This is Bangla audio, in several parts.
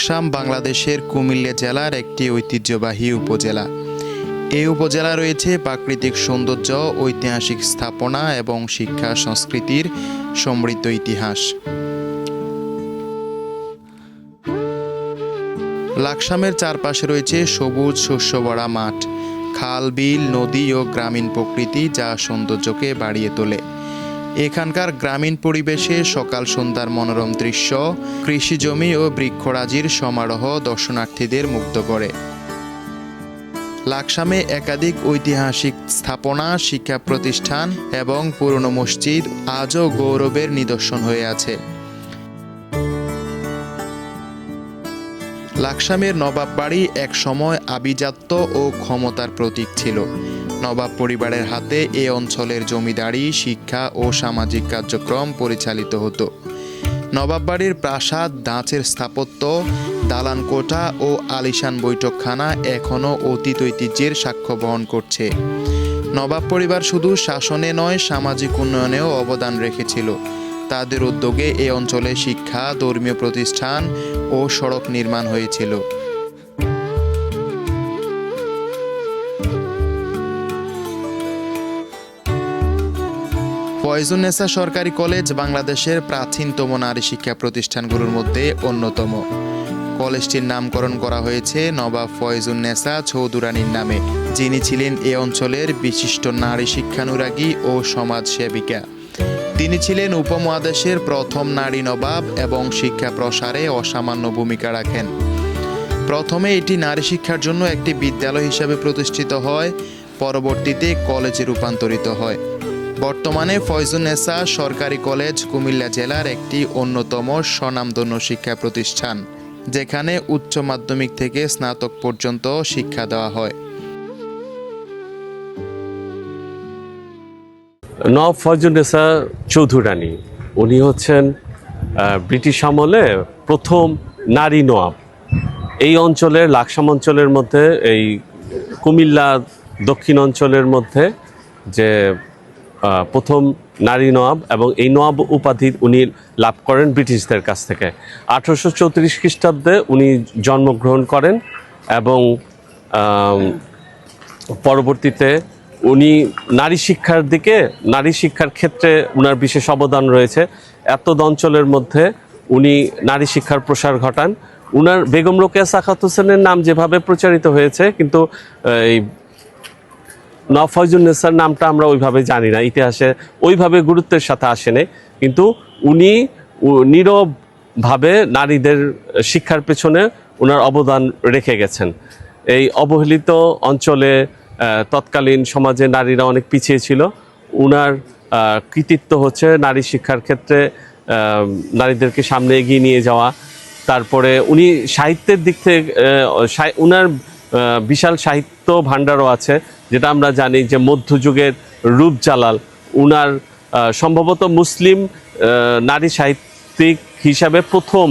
লাকসাম বাংলাদেশের কুমিল্লা জেলার একটি ঐতিহ্যবাহী উপজেলা। এই উপজেলা রয়েছে প্রাকৃতিক সৌন্দর্য, ঐতিহাসিক স্থাপনা এবং শিক্ষা সংস্কৃতির সমৃদ্ধ ইতিহাস। লাকসামের চারপাশে রয়েছে সবুজ শস্যভরা মাঠ। খাল, বিল, নদী ও গ্রামীণ প্রকৃতি যা সৌন্দর্যকে বাড়িয়ে তোলে। এখানকার গ্রামীণ পরিবেশে সকাল সন্ধ্যার মনোরম দৃশ্য, কৃষি জমি ও বৃক্ষরাজির সমারোহ দর্শনার্থীদের মুগ্ধ করে। লাকসামে একাধিক ঐতিহাসিক স্থাপনা, শিক্ষা প্রতিষ্ঠান এবং পুরনো মসজিদ আজও গৌরবের নিদর্শন হয়ে আছে। লাকসামের নবাব বাড়ি এক সময় আভিজাত্য ও ক্ষমতার প্রতীক ছিল। নবাব পরিবারের হাতে এ অঞ্চলের জমিদারি, শিক্ষা ও সামাজিক কার্যক্রম পরিচালিত হতো। নবাব বাড়ির প্রাসাদ, দাঁচের স্থাপত্য দালান কোঠা ও আলিশান বৈঠকখানা এখনও অতীত ঐতিহ্যের সাক্ষ্য বহন করছে। নবাব পরিবার শুধু শাসনে নয়, সামাজিক উন্নয়নেও অবদান রেখেছিল। তাদের উদ্যোগে এ অঞ্চলে শিক্ষা, ধর্মীয় প্রতিষ্ঠান ও সড়ক নির্মাণ হয়েছিল। ফয়জুন্নেসা সরকারি কলেজ বাংলাদেশের প্রাচীনতম নারী শিক্ষা প্রতিষ্ঠানগুলোর মধ্যে অন্যতম। কলেজটির নামকরণ করা হয়েছে নবাব ফয়জুন্নেসা চৌধুরানীর নামে, যিনি ছিলেন এ অঞ্চলের বিশিষ্ট নারী শিক্ষানুরাগী ও সমাজসেবিকা। তিনি ছিলেন উপমহাদেশের প্রথম নারী নবাব এবং শিক্ষা প্রসারে অসামান্য ভূমিকা রাখেন। প্রথমে এটি নারী শিক্ষার জন্য একটি বিদ্যালয় হিসাবে প্রতিষ্ঠিত হয়, পরবর্তীতে কলেজে রূপান্তরিত হয়। বর্তমানে ফয়জুন্নেসা সরকারি কলেজ কুমিল্লা জেলার একটি অন্যতম স্বনামধন্য শিক্ষা প্রতিষ্ঠান, যেখানে উচ্চ মাধ্যমিক থেকে স্নাতক পর্যন্ত শিক্ষা দেওয়া হয়। নব ফয়জুন্নেসা চৌধুরানী, উনি হচ্ছেন ব্রিটিশ আমলে প্রথম নারী নওয়াব। এই অঞ্চলের, লাকসাম অঞ্চলের মধ্যে, এই কুমিল্লা দক্ষিণ অঞ্চলের মধ্যে যে প্রথম নারী নওয়াব এবং এই নওয়াব উপাধি উনি লাভ করেন ব্রিটিশদের কাছ থেকে। আঠারোশো চৌত্রিশ খ্রিস্টাব্দে উনি জন্মগ্রহণ করেন এবং পরবর্তীতে উনি নারী শিক্ষার দিকে নারী শিক্ষার ক্ষেত্রে উনার বিশেষ অবদান রয়েছে। এত অঞ্চলের মধ্যে উনি নারী শিক্ষার প্রসার ঘটান। উনার বেগম রোকেয়া সাখাত হোসেনের নাম যেভাবে প্রচারিত হয়েছে কিন্তু আহ, এই নেসার নামটা আমরা ওইভাবে জানি না। ইতিহাসে ওইভাবে গুরুত্বের সাথে আসেনি। কিন্তু উনি নীরবভাবে নারীদের শিক্ষার পেছনে ওনার অবদান রেখে গেছেন। এই অবহেলিত অঞ্চলে তৎকালীন সমাজে নারীরা অনেক পিছিয়ে ছিল। উনার কৃতিত্ব হচ্ছে নারী শিক্ষার ক্ষেত্রে নারীদেরকে সামনে এগিয়ে নিয়ে যাওয়া। তারপরে উনি সাহিত্যের দিক থেকে উনার বিশাল সাহিত্য ভাণ্ডারও আছে, যেটা আমরা জানি যে মধ্যযুগের রূপজালাল। উনার সম্ভবত মুসলিম নারী সাহিত্যিক হিসাবে প্রথম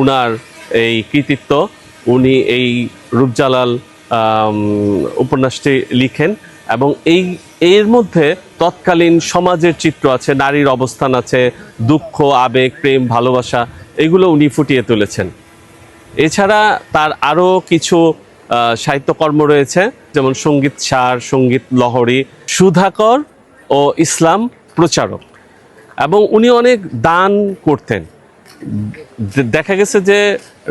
উনার এই কৃতিত্ব। উনি এই রূপজালাল উপন্যাসটি লিখেন এবং এই, এর মধ্যে তৎকালীন সমাজের চিত্র আছে, নারীর অবস্থান আছে, দুঃখ, আবেগ, প্রেম, ভালোবাসা, এগুলো উনি ফুটিয়ে তুলেছেন। এছাড়া তার আরও কিছু সাহিত্যকর্ম রয়েছে, যেমন সংগীত সার, সংগীত লহরী, সুধাকর ও ইসলাম প্রচারক। এবং উনি অনেক দান করতেন। দেখা গেছে যে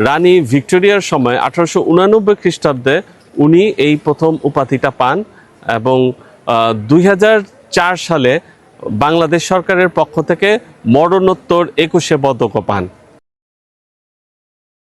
রানী ভিক্টোরিয়ার সময় আঠারোশো উনানব্বই খ্রিস্টাব্দে উনি এই প্রথম উপাধিটা পান এবং দুই হাজার চার সালে বাংলাদেশ সরকারের পক্ষ থেকে মরণোত্তর একুশে পদকও পান।